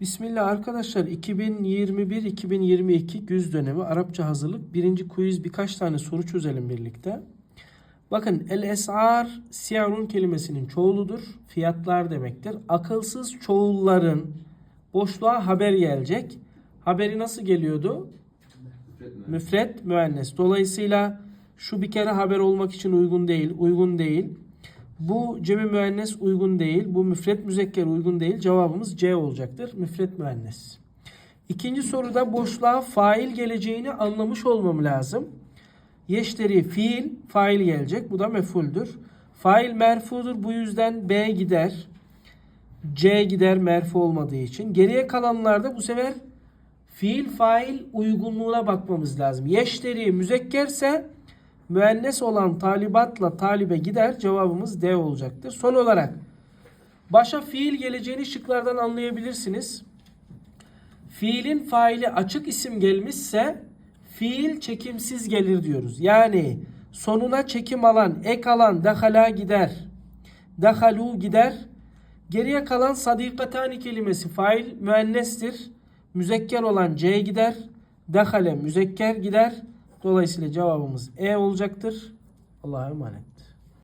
Bismillah arkadaşlar 2021-2022 güz dönemi Arapça hazırlık birinci quiz birkaç tane soru çözelim birlikte. Bakın el esar siyarun kelimesinin çoğuludur. Fiyatlar demektir. Akılsız çoğulların boşluğa haber gelecek. Haberi nasıl geliyordu? Müfret müennes. Dolayısıyla şu bir kere haber olmak için uygun değil, uygun değil. Bu cemi müennes uygun değil. Bu müfret müzekker uygun değil. Cevabımız C olacaktır. Müfret müennes. İkinci soruda boşluğa fail geleceğini anlamış olmam lazım. Yeşteri fiil, fail gelecek. Bu da mefuldür. Fail merfudur. Bu yüzden B gider. C gider merfu olmadığı için. Geriye kalanlarda bu sefer fiil fail uygunluğuna bakmamız lazım. Yeşteri müzekkerse müennes olan talibatla talibe gider. Cevabımız D olacaktır. Son olarak başa fiil geleceğini şıklardan anlayabilirsiniz. Fiilin faili açık isim gelmişse fiil çekimsiz gelir diyoruz. Yani sonuna çekim alan, ek alan dehala gider. Dehalu gider. Geriye kalan sadikatani kelimesi fail müennestir. Müzekker olan C gider. Dehale müzekker gider. Dolayısıyla cevabımız E olacaktır. Allah'a emanet.